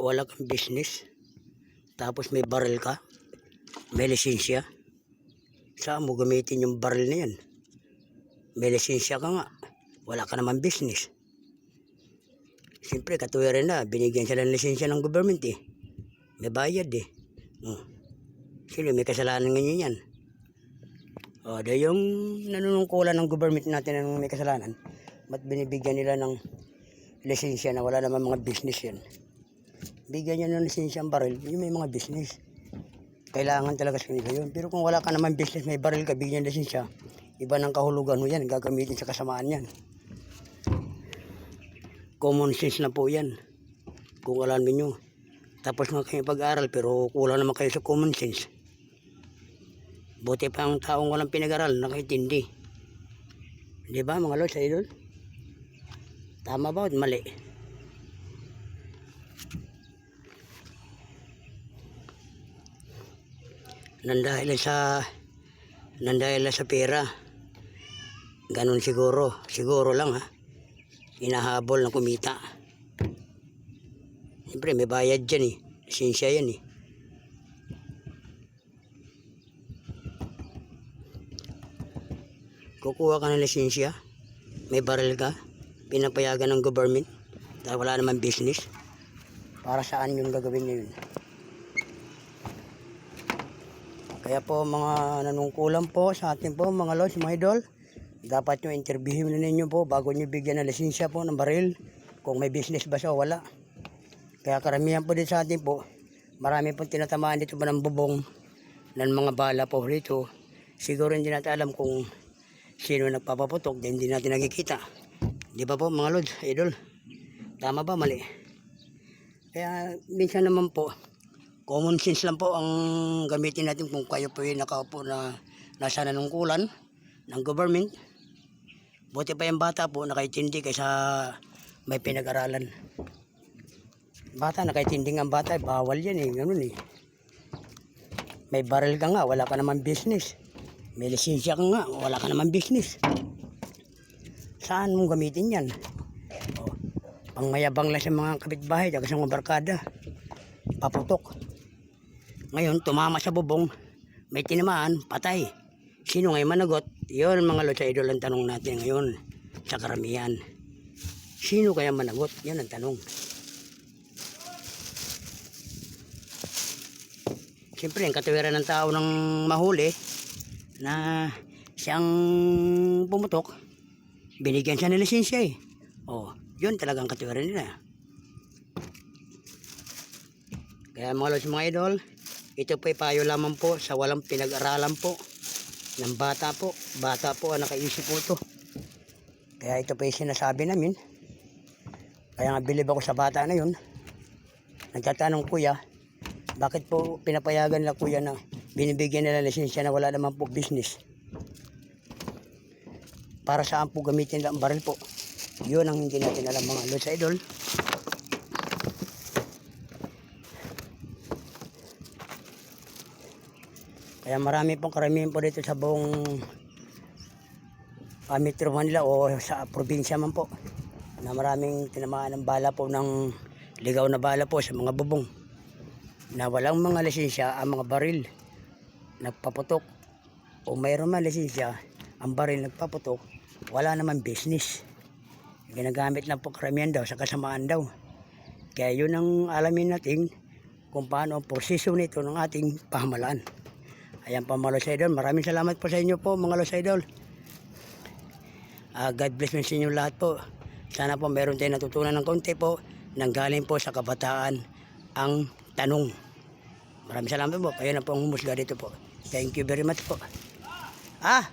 wala kang business, tapos may baril ka, may lisensya, saan mo gamitin yung baril na yan? May lisensya ka nga, wala ka naman business. Siyempre, katuwiran na, binigyan sila ng lisensya ng government eh. May bayad eh. Oh. Sino may kasalanan ngayon yan? O, da yung nanunungkulan ng government natin ng may kasalanan, ba't binibigyan nila ng lisensya na wala naman mga business yan? Bigyan niya ng lisensya ang baril, yung may mga business. Kailangan talaga sa kanila yun. Pero kung wala ka naman business, may baril ka, bigyan ng lisensya, iba ng kahulugan mo yan, gagamitin sa kasamaan yan. Common sense na po yan. Kung alam niyo Tapos nga kayo pag-aral, pero kulang naman kayo sa common sense. Buti pa ang taong walang pinag-aral, nakaintindi. Di ba mga lods, idol? Tama ba o mali? Nandahil sa nandahil sa pera. Ganun siguro. Siguro lang ha. Inahabol ng kumita. Siyempre may bayad dyan eh. Lisensya yan eh. kukuha ka ng lisensya, may baril ka, pinapayagan ng government, dahil wala naman business, para saan yung gagawin niya yun? Kaya po mga nanungkulan po sa atin po mga lods, mga idol, dapat nyo interviewin na ninyo po bago nyo bigyan ng lisensya po ng baril, kung may business ba siya o wala. Kaya karamihan po din sa atin po, marami pong tinatamaan dito po ng bubong ng mga bala po rito. Siguro hindi natin alam kung sino nagpapaputok, hindi natin nakikita. Di ba po mga lods, idol? Tama ba, mali? Kaya minsan naman po, common sense lang po ang gamitin natin kung kayo po yung nakaupo na nasa nanungkulan ng government. Buti pa yung bata po nakaintindi kaysa may pinag-aralan. Bata, nakaintindi nga ang bata, eh, bawal yan eh, ganun eh. May baril ka nga, wala ka naman business. May lisensya ka nga, wala ka naman business. Saan mo gamitin yan? O, pangmayabang lang sa mga kapitbahay, daga sa mga barkada. Paputok. Ngayon, tumama sa bubong, may tinamaan, patay. Sino ngayon managot? Yun mga lotsa idol ang tanong natin ngayon sa karamihan. Sino kaya managot? Yan ang tanong. Siyempre, ang katawiran ng tao ng mahuli na siyang pumutok, binigyan siya ng lisensya eh. Oh, yun talagang katiwaran nila. Kaya mga lods mga idol, ito po ay payo lamang po sa walang pinag-aralan po ng bata po. Bata po ang nakaisip po ito. Kaya ito po yung sinasabi namin. Kaya nga bilib ako sa bata na yun. Nagtatanong kuya, bakit po pinapayagan nila kuya na binibigyan nila lisensya na wala naman po business? Para saan po gamitin ang baril po? Yun ang hindi natin alam mga lods idol. Kaya marami pong karamihan po dito sa buong uh, Metro Manila o sa probinsya man po na maraming tinamaan ng bala po ng ligaw na bala po sa mga bubong na walang mga lisensya ang mga baril nagpaputok. O mayroon man lisensya ang baril nagpaputok wala naman business. Ginagamit lang po karamihan daw sa kasamaan daw. Kaya yun ang alamin natin kung paano ang proseso nito ng ating pamahalaan Ayan po mga Los Idol. Maraming salamat po sa inyo po mga Los Idol. Ah, God bless sa inyo lahat po. Sana po meron tayong natutunan ng konti po nang galing po sa kabataan ang tanong. Maraming salamat po. Kayo na po ang humusga dito po. Thank you very much po. Ah,